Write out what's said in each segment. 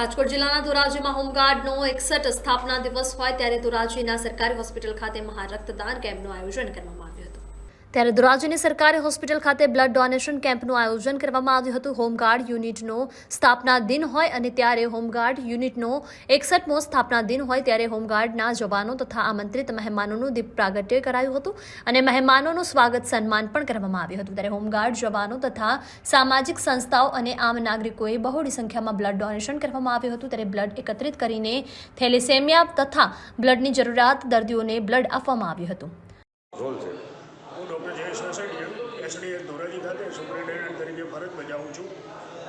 રાજકોટ જિલ્લાના ધોરાજીમાં હોમગાર્ડનો એકસઠ સ્થાપના દિવસ હોય ત્યારે ધોરાજીના સરકારી હોસ્પિટલ ખાતે મહા રક્તદાન કેમ્પનું આયોજન કરવામાં આવ્યું હતું. ત્યારે ધોરાજીની સરકારી હોસ્પિટલ ખાતે બ્લડ ડોનેશન કેમ્પનું આયોજન કરવામાં આવ્યું હતું. હોમગાર્ડ યુનિટનો સ્થાપના દિન હોય અને ત્યારે હોમગાર્ડ યુનિટનો એકસઠમો સ્થાપના દિન હોય ત્યારે હોમગાર્ડના જવાનો તથા આમંત્રિત મહેમાનોનું દીપ પ્રાગટ્ય કરાયું હતું અને મહેમાનોનું સ્વાગત સન્માન પણ કરવામાં આવ્યું હતું. ત્યારે હોમગાર્ડ જવાનો તથા સામાજિક સંસ્થાઓ અને આમ નાગરિકોએ બહોળી સંખ્યામાં બ્લડ ડોનેશન કરવામાં આવ્યું હતું. ત્યારે બ્લડ એકત્રિત કરીને થેલેસેમિયા તથા બ્લડની જરૂરિયાત દર્દીઓને બ્લડ આપવામાં આવ્યું હતું. રોલ સોસાયટી એસડીએસ ધોરાજી ખાતે સુપરિન્ટેન્ડન્ટ તરીકે ફરજ બજાવું છું.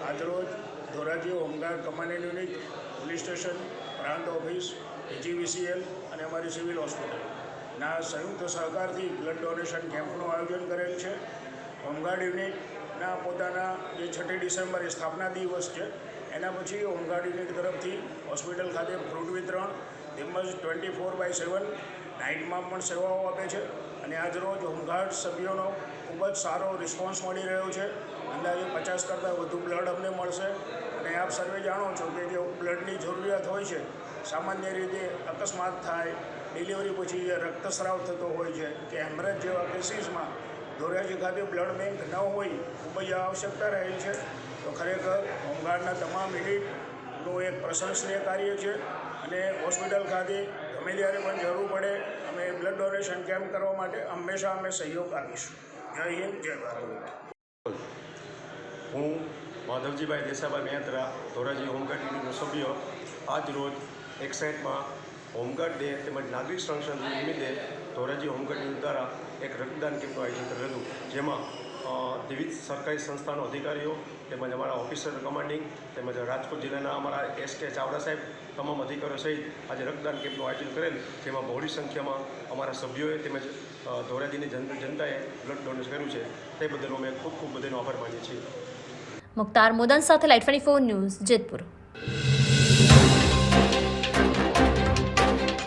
આજરોજ Dhoraji home guard command unit, police station પ્રાંત ઓફિસ, એજીવીસીએલ અને અમારી સિવિલ હોસ્પિટલના સંયુક્ત સહકારથી બ્લડ ડોનેશન કેમ્પનું આયોજન કરેલ છે. હોમગાર્ડ યુનિટના પોતાના જે છઠ્ઠી ડિસેમ્બરે સ્થાપના દિવસ છે, એના પછી હોમગાર્ડ યુનિટ તરફથી હોસ્પિટલ ખાતે ફ્રૂટ વિતરણ, તેમજ ટ્વેન્ટી ફોર બાય સેવન, નાઇટમાં પણ સેવાઓ આપે છે. અને આજરોજ હોમગાર્ડ સભ્યોનો ખૂબ જ સારો રિસ્પોન્સ મળી રહ્યો છે. અંદાજે પચાસ કરતાં વધુ બ્લડ અમને મળશે. અને આપ સર્વે જાણો છો કે જે બ્લડની જરૂરિયાત હોય છે, સામાન્ય રીતે અકસ્માત થાય ડિલિવરી પછી જે રક્તસ્રાવ થતો હોય છે, કે હેમરેજ જેવા કેસીસમાં ધોરાજી ખાતે બ્લડ બેંક ન હોય, ખૂબ જ આવશ્યકતા રહેલી છે. તો ખરેખર હોમગાર્ડના તમામ યુનિટનું એક પ્રશંસનીય કાર્ય છે અને હોસ્પિટલ ખાતે ગમે ત્યારે પણ જરૂર પડે, અમે બ્લડ ડોનેશન કેમ્પ કરવા માટે હંમેશા અમે સહયોગ આપીશું. જય હિન્દ, જય ભારત. હું માધવજીભાઈ દેસાભાઈ મહેત્રા, ધોરાજી હોમગાર્ડ યુનિટનો સભ્ય. આજ રોજ એકસાઇટમાં હોમગાર્ડ ડે તેમજ નાગરિક સંરક્ષણ નિમિત્તે ધોરાજી હોમગાર્ડ યુનિટ દ્વારા એક રક્તદાન કેમ્પનું આયોજન કરેલું, જેમાં વિવિધ સરકારી સંસ્થાનો અધિકારીઓ તેમજ અમારા ઓફિસર કમાન્ડિંગ તેમજ રાજકોટ જિલ્લાના અમારા એસ કે ચાવડા સાહેબ તમામ અધિકારીઓ સહિત આજે રક્તદાન કેમ્પનું આયોજન કરેલ. જેમાં બહોળી સંખ્યામાં અમારા સભ્યોએ તેમજ ધોરાજીની જન, જનતાએ બ્લડ ડોનેટ કર્યું છે. તે બદલ અમે ખૂબ ખૂબ બધાનો આભાર માનીએ છીએ. મુખ્તાર મોદન સાથે light twenty four news Jetpur.